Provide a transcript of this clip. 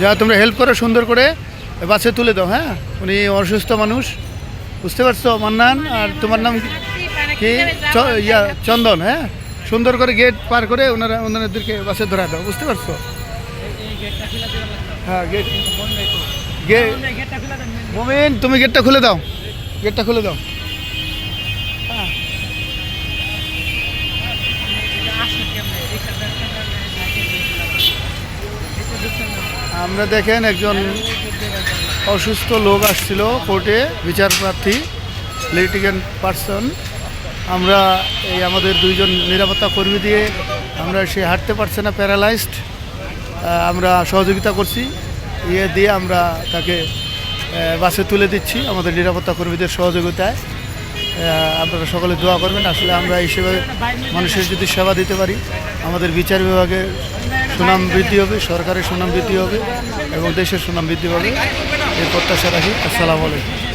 যা তোমরা হেল্প করো সুন্দর করে বাসে তুলে দাও হ্যাঁ? উনি অসুস্থ মানুষ বুঝতে পারছ? মান্নান আর তোমার নাম কি? চ- ইয়া চন্দন হ্যাঁ? সুন্দর করে গেট পার করে ওনারা ওনাদেরকে বাসে ধরা দাও বুঝতে পারছ? হ্যাঁ গেট গেট মোমিন তুমি গেটটা খুলে দাও। গেটটা খুলে দাও। আমরা দেখেন একজন অসুস্থ লোক আসছিল কোর্টে, বিচার প্রার্থী পার্সন আমরা এই আমাদের দুইজন নিরাপত্তা কর্মী দিয়ে আমরা সে হাঁটতে পারছে না প্যারালাইজড আমরা সহযোগিতা করছি। ইয়ে দিয়ে আমরা তাকে বাসে তুলে দিচ্ছি আমাদের নিরাপত্তা কর্মীদের সহযোগিতায়। আপনারা সকলে দোয়া করবেন। আসলে আমরা এই সেবা মানুষের যদি সেবা দিতে পারি, আমাদের বিচার বিভাগের সুনাম বৃদ্ধি হবে, সরকারের সুনাম বৃদ্ধি হবে এবং দেশের সুনাম বৃদ্ধি হবে এই প্রত্যাশা রাখি। আসসালামু আলাইকুম।